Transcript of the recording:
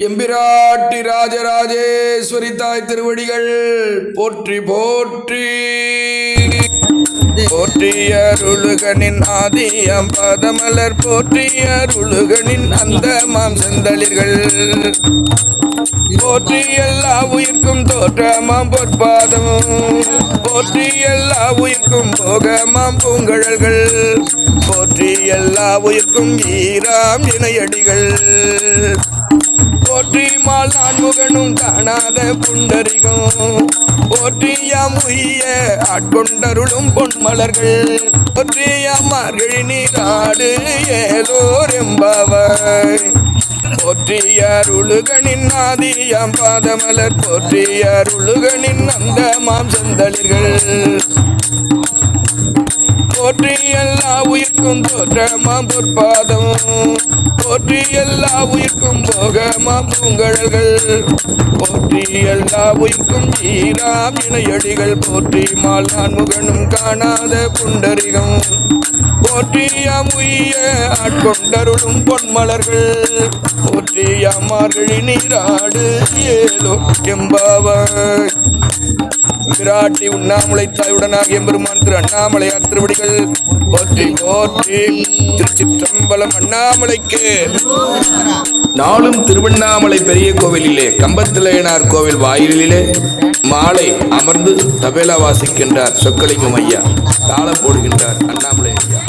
எம்பிராட்டி ராஜராஜேஸ்வரி தாய் திருவடிகள் போற்றி போற்றி. போற்றிய அருளுகனின் ஆதியம் பதமலர் போற்றிய அருளுகனின் அந்த மாம் செந்தளிர்கள். போற்றி எல்லா உயிர்க்கும் தோற்றமாம் பொற்பாதமும் போற்றி எல்லா உயிர்க்கும் போகமாம் பூங்கழல்கள். போற்றி எல்லா உயிர்க்கும் ஈராம் இணையடிகள். போற்றி நான் முகனும் காணாத புண்டரிகம். போற்றியாம் உய்ய ஆட்கொண்டருளும் பொன்மலர்கள் போற்றியாம் மார்கழி நீராடு ஏலோர் எம்பாவாய் போற்றியார் உழுகனின் ஆதியாம் பாதமலர் போற்றியார் உழுகனின் அந்த மாம் செந்தளிர்கள். போற்றி எல்லா உயிர்க்கும் தோற்றமாம் பொற்பாதம். போற்றி எல்லா உயிர்க்கும் போக போகமாம் பூங்கழல்கள் போற்றி எல்லா உயிர்க்கும் ஈராம் இணையடிகள் போற்றி மால் நான் முகனும் காணாத புண்டரிகம் போற்றியாம் உய்ய ஆட்கொண்டருளும் பொன்மலர்கள் போற்றியாம் மார்கழி நீராடு ஏலோ எம்பாவாய் விராட்டி உண்ணாமலை தாயுடனாக எம்பெருமான் திரு அண்ணாமலையார் திருவடிகள் போற்றி போற்றி திருச்சிற்றம்பலம் அண்ணாமலைக்கு. நாளும் திருவண்ணாமலை பெரிய கோவிலிலே கம்பத்திலையனார் கோவில் வாயிலிலே மாலை அமர்ந்து தபேலா வாசிக்கின்றார் சொக்கலிங்கம் ஐயா. தாளம் போடுகின்றார் அண்ணாமலை ஐயா.